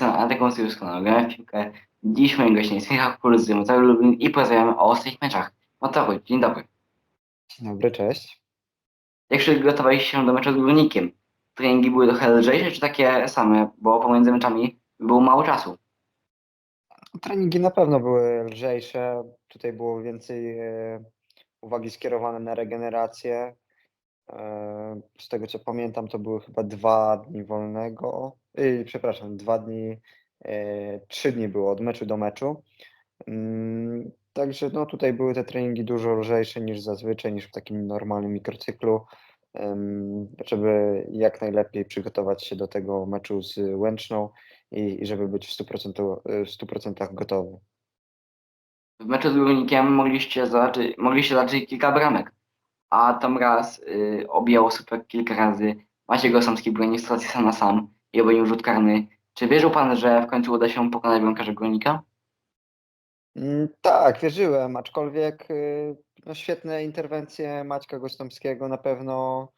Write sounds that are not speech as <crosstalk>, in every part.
jestem Adrian Syruską, grałem w piłkę. Dziś moim gościem jest Michał Kulzy, cały Lublin i porozmawiamy o ostatnich meczach. Motoruj, dzień dobry. Dzień dobry, cześć. Jak przygotowaliście się do meczu z Górnikiem? Treningi były trochę lżejsze czy takie same, bo pomiędzy meczami było mało czasu? Treningi na pewno były lżejsze. Tutaj było więcej e, uwagi skierowane na regenerację. E, z tego co pamiętam, to były chyba dwa dni wolnego. Yy, przepraszam, dwa dni, e, trzy dni było od meczu do meczu. Mm, Także no, tutaj były te treningi dużo lżejsze niż zazwyczaj, niż w takim normalnym mikrocyklu, żeby jak najlepiej przygotować się do tego meczu z Łęczną i, żeby być w 100%, w 100% gotowy. W meczu z Górnikiem mogliście zobaczyć, mogliście zobaczyć kilka bramek, a tam raz y, objął super kilka razy. Maciej Gosomski bronił sytuację sam na sam i obronił rzut karny. Czy wierzył pan, że w końcu uda się pokonać bramkarza Górnika? Mm, Tak, wierzyłem, aczkolwiek y, no, świetne interwencje Maćka Gostomskiego na pewno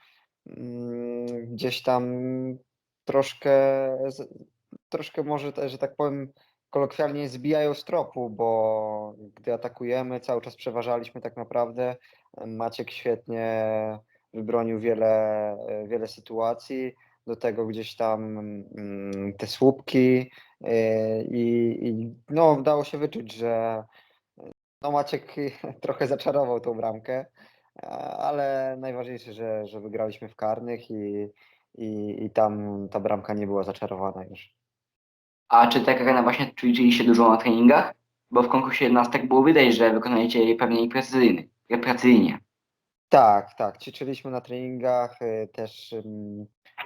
mm, gdzieś tam troszkę, troszkę może, że tak powiem, kolokwialnie zbijają z tropu, bo gdy atakujemy, cały czas przeważaliśmy tak naprawdę. Maciek świetnie wybronił wiele, wiele sytuacji, do tego gdzieś tam mm, te słupki, Yy, I, i no, udało się wyczuć, że no, Maciek <laughs> trochę zaczarował tą bramkę, ale najważniejsze, że, że wygraliśmy w karnych i, i, i tam ta bramka nie była zaczarowana już. A czy tak jak na właśnie ćwiczyliście dużo na treningach? Bo w konkursie jednostek było widać, że wykonujecie je pewnie precyzyjny, precyzyjnie. Tak, tak. Ćwiczyliśmy na treningach, y, też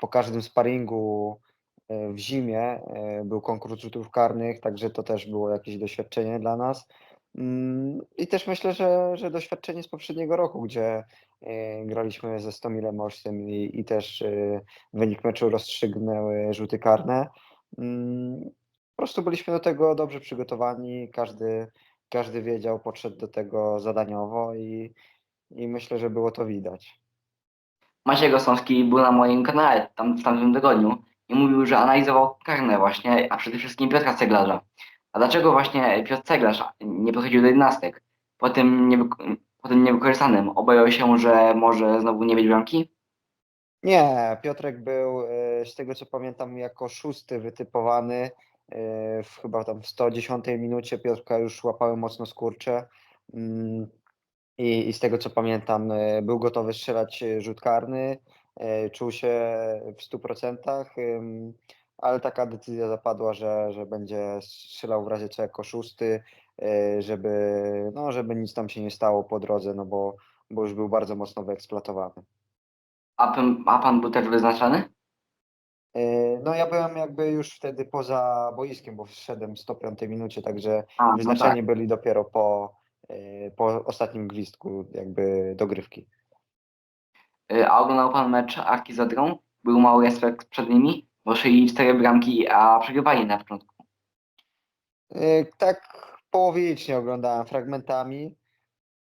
po każdym sparingu y, w zimie y, był konkurs rzutów karnych, także to też było jakieś doświadczenie dla nas. Mm, I też myślę, że, że doświadczenie z poprzedniego roku, gdzie graliśmy ze Stomilem Olsztym i, i też wynik meczu rozstrzygnęły rzuty karne. Mm, Po prostu byliśmy do tego dobrze przygotowani, każdy, każdy wiedział, podszedł do tego zadaniowo i i myślę, że było to widać. Maciej Gosowski był na moim kanale tam w tamtym tygodniu i mówił, że analizował karne właśnie, a przede wszystkim Piotra Ceglarza. A dlaczego właśnie Piotr Ceglarz nie podchodził do jednostek? Po tym, niewyk- po tym niewykorzystanym obawiał się, że może znowu nie być bramki? Nie, Piotrek był, e, z tego co pamiętam, jako szósty wytypowany. e, W chyba tam w 110 minucie Piotrka już łapały mocno skurcze. Mm, I, I z tego co pamiętam, e, był gotowy strzelać rzut karny, czuł się w 100%, ym, ale taka decyzja zapadła, że, że będzie strzelał w razie co jako szósty, żeby, no, żeby nic tam się nie stało po drodze, no bo, bo już był bardzo mocno wyeksploatowany. A pan, a pan był też wyznaczany? E, No ja byłem jakby już wtedy poza boiskiem, bo wszedłem w 105 minucie, także A, no wyznaczeni tak. byli dopiero po, e, po ostatnim gwizdku jakby dogrywki. Y, A oglądał pan mecz Arki z Odrą? Był mały respekt przed nimi, bo szyli cztery bramki, a przegrywali na początku. E, Tak połowicznie oglądałem fragmentami.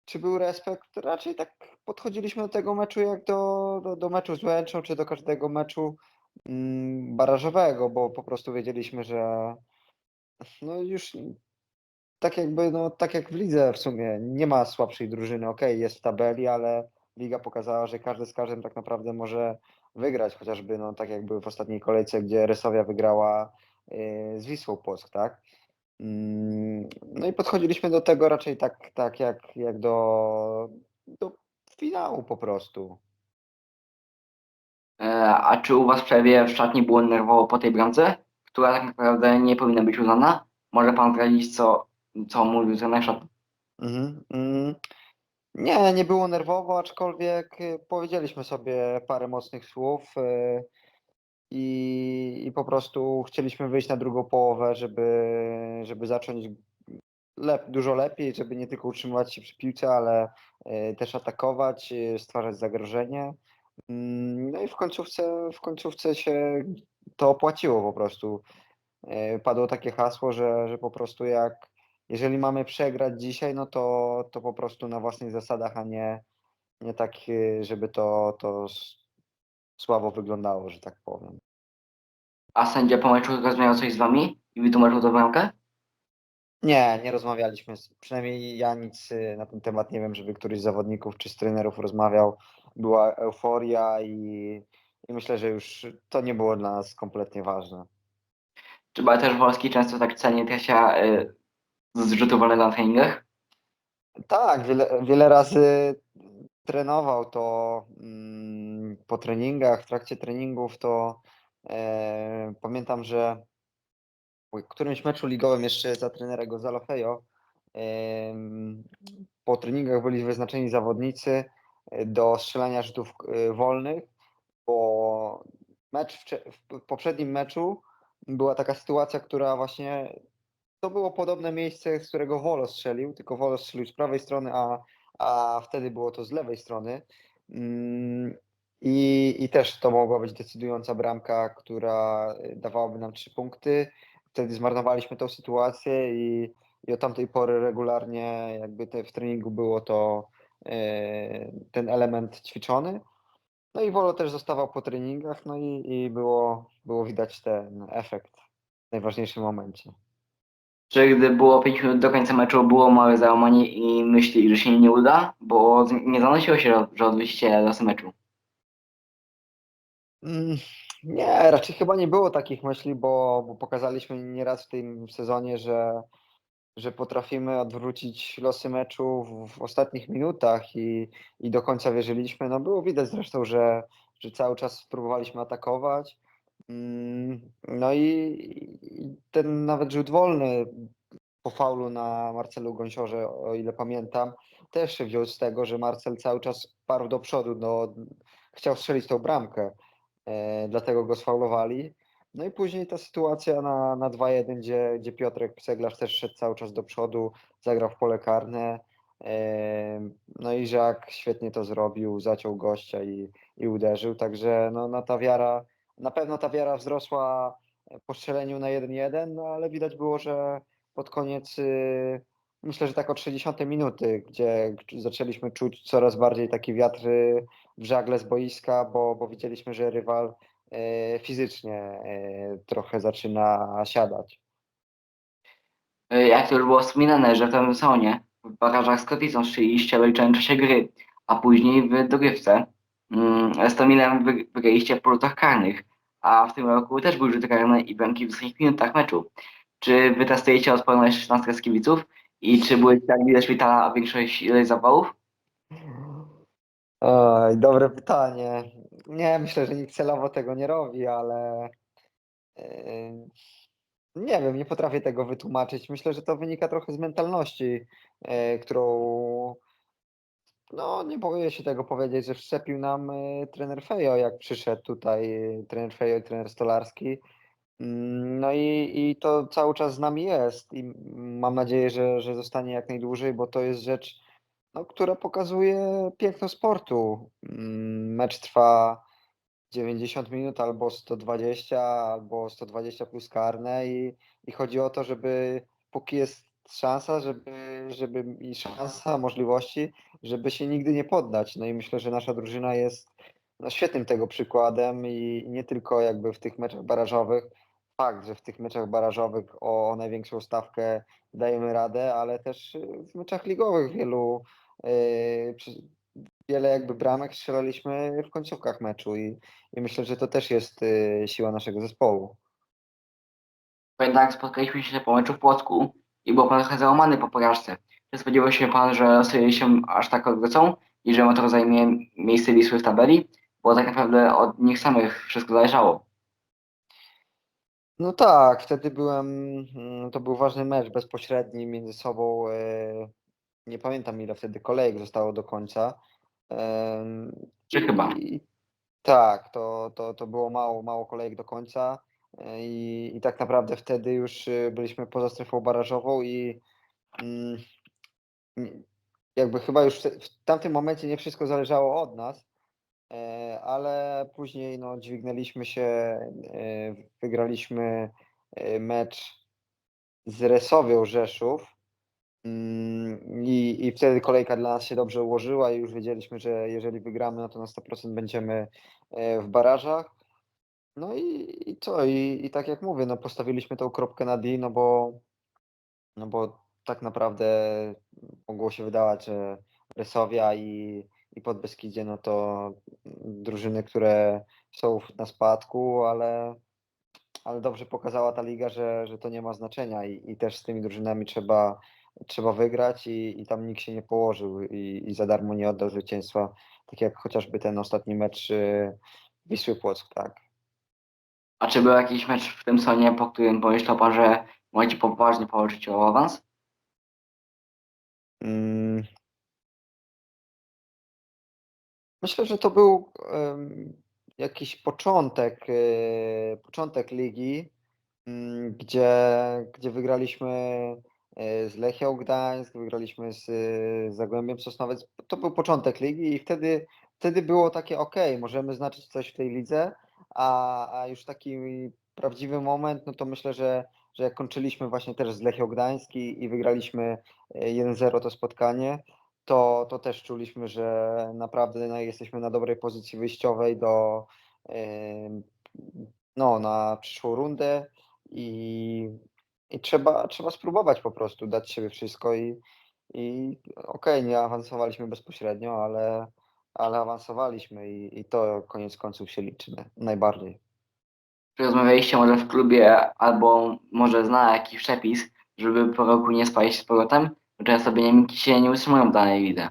Czy był respekt? Raczej tak podchodziliśmy do tego meczu jak do, do, do meczu z Łęczą, czy do każdego meczu mm, barażowego, bo po prostu wiedzieliśmy, że no już tak jakby, no tak jak w lidze w sumie, nie ma słabszej drużyny, okej, jest w tabeli, ale liga pokazała, że każdy z każdym tak naprawdę może wygrać, chociażby no tak jakby w ostatniej kolejce, gdzie Resowia wygrała yy, z Wisłą Płock, tak? Mm, No i podchodziliśmy do tego raczej tak, tak jak, jak do, do finału po prostu. E, A czy u was przerwie w szatni było nerwowo po tej bramce, która tak naprawdę nie powinna być uznana? Może pan zdradzić, co, co mówił trener szatni? Mhm, mm. Nie, nie było nerwowo, aczkolwiek y, powiedzieliśmy sobie parę mocnych słów y, i, i po prostu chcieliśmy wyjść na drugą połowę, żeby, żeby zacząć lep, dużo lepiej, żeby nie tylko utrzymywać się przy piłce, ale też atakować, y, stwarzać zagrożenie. Mm, No i w końcówce, w końcówce się to opłaciło po prostu. E, padło takie hasło, że, że po prostu jak jeżeli mamy przegrać dzisiaj, no to, to po prostu na własnych zasadach, a nie, nie tak, e, żeby to, to słabo wyglądało, że tak powiem. A sędzia po meczu rozmawiał coś z wami i wytłumaczył to bramkę? Nie, nie rozmawialiśmy. z- Przynajmniej ja nic y, na ten temat nie wiem, żeby któryś z zawodników czy z trenerów rozmawiał. Była euforia i, i myślę, że już to nie było dla nas kompletnie ważne. Czy też Wolski często tak ceni Tesia y, z rzutu wolnego na treningach? Tak, wiele, wiele razy trenował to mm, po treningach, w trakcie treningów to e, pamiętam, że w którymś meczu ligowym jeszcze za trenera Gonzalo Fejo po treningach byli wyznaczeni zawodnicy e, do strzelania rzutów e, wolnych, bo mecz w poprzednim meczu była taka sytuacja, która właśnie to było podobne miejsce, z którego Wolo strzelił, tylko Wolo strzelił z prawej strony, a, a wtedy było to z lewej strony. Mm, I, I też to mogła być decydująca bramka, która y, dawałaby nam trzy punkty. Wtedy zmarnowaliśmy tą sytuację i, i od tamtej pory regularnie jakby te, w treningu było to e, ten element ćwiczony. No i Wolo też zostawał po treningach, no i, i było, było widać ten efekt w najważniejszym momencie. Czy gdy było 5 minut do końca meczu, było małe załamanie i myśli, że się nie uda? Bo nie zanosiło się, że odwrócicie losy meczu. Mm, Nie, raczej chyba nie było takich myśli, bo, bo pokazaliśmy nieraz w tym sezonie, że, że potrafimy odwrócić losy meczu w, w ostatnich minutach i, i do końca wierzyliśmy. No było widać zresztą, że, że cały czas próbowaliśmy atakować. Mm, No i, i ten nawet rzut wolny po faulu na Marcelu Gąsiorze, o ile pamiętam, też się wziął z tego, że Marcel cały czas parł do przodu, no, chciał strzelić tą bramkę dlatego go sfaulowali. No i później ta sytuacja na, na 2-1, gdzie, gdzie Piotrek Seglarz też szedł cały czas do przodu, zagrał w pole karne. e, No i Żak świetnie to zrobił, zaciął gościa i, i uderzył. Także no, no ta wiara, na pewno ta wiara wzrosła po strzeleniu na 1-1, no ale widać było, że pod koniec, y, myślę, że tak od 60 minuty, gdzie zaczęliśmy czuć coraz bardziej taki wiatr y, w żagle z boiska, bo, bo widzieliśmy, że rywal e, fizycznie e, trochę zaczyna siadać. Y, Jak to już było wspominane, że w tym sezonie w barażach z Kotwicą strzeliście w licznym czasie gry, a później w dogrywce mm, z Tomilem wy- wygraliście po rzutach karnych, a w tym roku też były rzuty karne i bramki w ostatnich minutach meczu. Czy wy testujecie odporność 16 z kibiców i czy były tak widać szpitala większość ilość zawałów? Oj, dobre pytanie. Nie, myślę, że nikt celowo tego nie robi, ale e, nie wiem, nie potrafię tego wytłumaczyć. Myślę, że to wynika trochę z mentalności, e, którą no nie boję się tego powiedzieć, że wszczepił nam e, trener Fejo, jak przyszedł tutaj trener Fejo i trener Stolarski. No i, i to cały czas z nami jest i mam nadzieję, że, że zostanie jak najdłużej, bo to jest rzecz, no, która pokazuje piękno sportu. Mm, Mecz trwa 90 minut albo 120, albo 120 plus karne i, i chodzi o to, żeby póki jest szansa, żeby, żeby i szansa, możliwości, żeby się nigdy nie poddać. No i myślę, że nasza drużyna jest no, świetnym tego przykładem i nie tylko jakby w tych meczach barażowych. Fakt, że w tych meczach barażowych o, o największą stawkę dajemy radę, ale też y, w meczach ligowych wielu yy, wiele jakby bramek strzelaliśmy w końcówkach meczu i, i myślę, że to też jest y, siła naszego zespołu. Jednak spotkaliśmy się po meczu w Płocku i był pan trochę załamany po porażce. Czy spodziewał się pan, że losy się aż tak odwrócą i że motor zajmie miejsce Wisły w tabeli? Bo tak naprawdę od nich samych wszystko zależało. No tak, wtedy byłem, mm, to był ważny mecz bezpośredni między sobą. e, Nie pamiętam ile wtedy kolejek zostało do końca. Em, Czy chyba? I, tak, to, to, to było mało, mało kolejek do końca e, i, i tak naprawdę wtedy już y, byliśmy poza strefą barażową i mm, nie- jakby chyba już w w tamtym momencie nie wszystko zależało od nas, e, ale później no, dźwignęliśmy się, e, wygraliśmy e, mecz z Resowią Rzeszów mm, i, i wtedy kolejka dla nas się dobrze ułożyła i już wiedzieliśmy, że jeżeli wygramy, no to na 100% będziemy e, w barażach. No i, i co? I, I tak jak mówię, no postawiliśmy tą kropkę na D, no bo, no bo tak naprawdę mogło się wydawać, że Rysowia i, i Podbeskidzie, no to drużyny, które są na spadku, ale, ale dobrze pokazała ta liga, że, że to nie ma znaczenia i, i też z tymi drużynami trzeba, trzeba wygrać i, i tam nikt się nie położył i, i za darmo nie oddał zwycięstwa, tak jak chociażby ten ostatni mecz y, Wisły Płock, tak. A czy był jakiś mecz w tym sezonie, po którym pomyślał pan, że możecie poważnie powalczyć o awans? Mm. Myślę, że to był jakiś początek, e, początek ligi, mm, gdzie, gdzie wygraliśmy e, z Lechią Gdańsk, wygraliśmy z e, Zagłębiem Sosnowiec. To był początek ligi i wtedy, wtedy było takie ok, możemy znaczyć coś w tej lidze, a, a już taki prawdziwy moment, no to myślę, że, że jak kończyliśmy właśnie też z Lechią Gdańsk i, i wygraliśmy e, 1-0 to spotkanie, to, to też czuliśmy, że naprawdę no, jesteśmy na dobrej pozycji wyjściowej do no, na przyszłą rundę i, i trzeba, trzeba spróbować po prostu, dać siebie wszystko i, i okej, nie awansowaliśmy bezpośrednio, ale, ale awansowaliśmy i, i to koniec końców się liczy na- najbardziej. Rozmawialiście może w klubie, albo może zna jakiś przepis, żeby po roku nie spać z powrotem? Często Beniaminki się nie utrzymują danej lidze.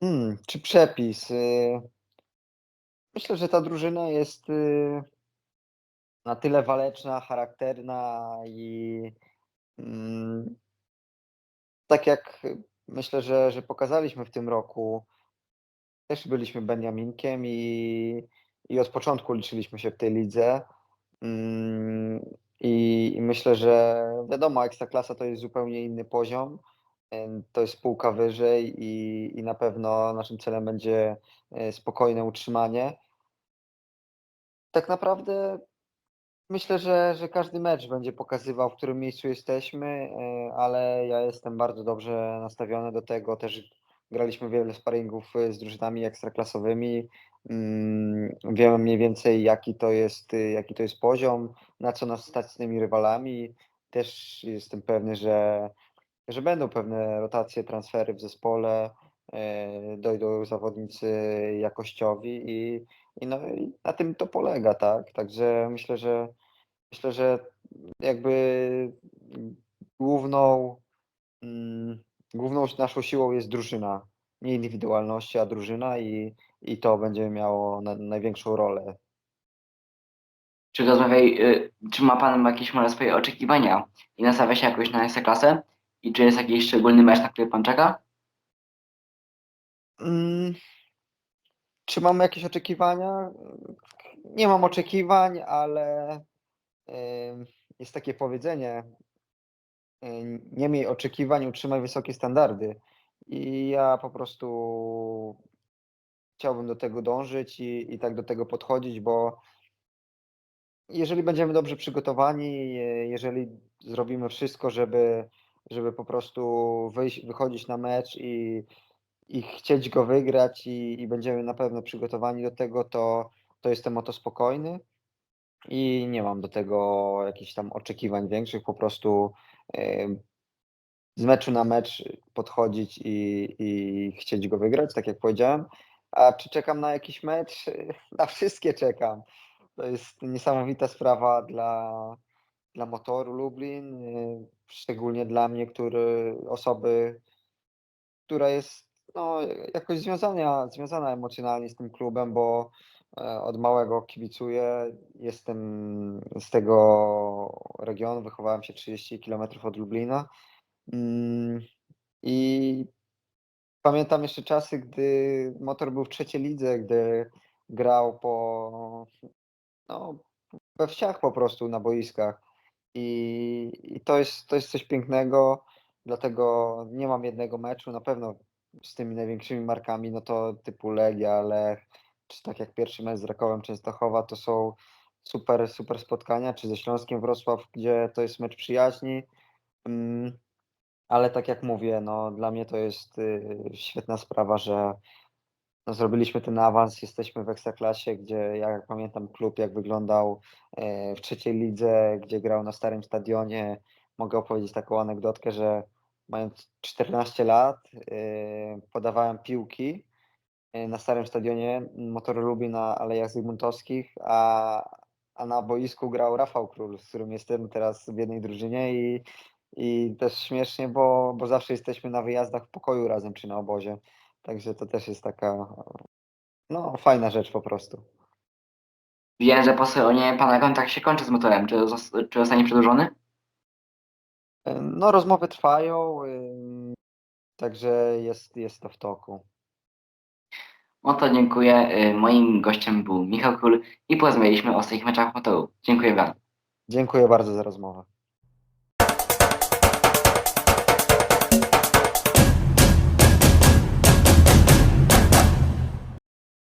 Hmm, czy przepis? Y, Myślę, że ta drużyna jest y, na tyle waleczna, charakterna i mm, tak jak myślę, że, że pokazaliśmy w tym roku, też byliśmy Beniaminkiem i, i od początku liczyliśmy się w tej lidze. I, I myślę, że wiadomo, Ekstraklasa to jest zupełnie inny poziom. em, To jest półka wyżej i, i na pewno naszym celem będzie e, spokojne utrzymanie. Tak naprawdę myślę, że, że każdy mecz będzie pokazywał, w którym miejscu jesteśmy, e, ale ja jestem bardzo dobrze nastawiony do tego. Też graliśmy wiele sparingów e, z drużynami ekstraklasowymi. Mm, Wiemy mniej więcej, jaki to jest, y, jaki to jest poziom, na co nas stać z tymi rywalami. Też jestem pewny, że, że będą pewne rotacje, transfery w zespole, e, dojdą zawodnicy jakościowi i, i, no, i na tym to polega, tak? Także myślę, że myślę, że jakby główną, mm, główną naszą siłą jest drużyna. Nie indywidualności, a drużyna i, i to będzie miało na, największą rolę. Czy rozmawiaj, y, czy ma pan jakieś może swoje oczekiwania i nastawia się jakoś na Ekstraklasę? I czy jest jakiś szczególny mecz, na który pan czeka? Mm, Czy mam jakieś oczekiwania? Nie mam oczekiwań, ale ym, jest takie powiedzenie, y, nie miej oczekiwań, utrzymaj wysokie standardy. I ja po prostu chciałbym do tego dążyć i, i tak do tego podchodzić, bo jeżeli będziemy dobrze przygotowani, je- jeżeli zrobimy wszystko, żeby, żeby po prostu wyjść, wychodzić na mecz i, i chcieć go wygrać i, i będziemy na pewno przygotowani do tego, to, to jestem o to spokojny i nie mam do tego jakichś tam oczekiwań większych, po prostu z meczu na mecz podchodzić i, i chcieć go wygrać, tak jak powiedziałem. A czy czekam na jakiś mecz? <laughs> Na wszystkie czekam. To jest niesamowita sprawa dla, dla motoru Lublin, y, szczególnie dla mnie, który osoby, która jest no, jakoś związana, związana emocjonalnie z tym klubem, bo od małego kibicuję. Jestem z tego regionu, wychowałem się 30 km od Lublina. Mm, I pamiętam jeszcze czasy, gdy motor był w trzeciej lidze, gdy grał po, no, we wsiach po prostu na boiskach. I, i to, jest, to jest coś pięknego, dlatego nie mam jednego meczu. Na pewno z tymi największymi markami, no to typu Legia, Lech, czy tak jak pierwszy mecz z Rakowem Częstochowa, to są super, super spotkania, czy ze Śląskiem Wrocław, gdzie to jest mecz przyjaźni. Mm, ale tak jak mówię, no dla mnie to jest y, świetna sprawa, że, no, zrobiliśmy ten awans, jesteśmy w Ekstraklasie, gdzie jak pamiętam klub jak wyglądał e, w trzeciej lidze, gdzie grał na starym stadionie. Mogę opowiedzieć taką anegdotkę, że mając 14 lat e, podawałem piłki na starym stadionie Motor Lubi na Alejach Zygmuntowskich, a, a na boisku grał Rafał Król, z którym jestem teraz w jednej drużynie i, i też śmiesznie, bo, bo zawsze jesteśmy na wyjazdach w pokoju razem czy na obozie. Także to też jest taka no, fajna rzecz po prostu. Wiem, że po stronie pana kontrakt się kończy z motorem. Czy, czy zostanie przedłużony? E, No, rozmowy trwają, ym, także jest, jest to w toku. No to dziękuję. Y, Moim gościem był Michał Król i porozmawialiśmy o swoich meczach motoru. Dziękuję bardzo. Dziękuję bardzo za rozmowę.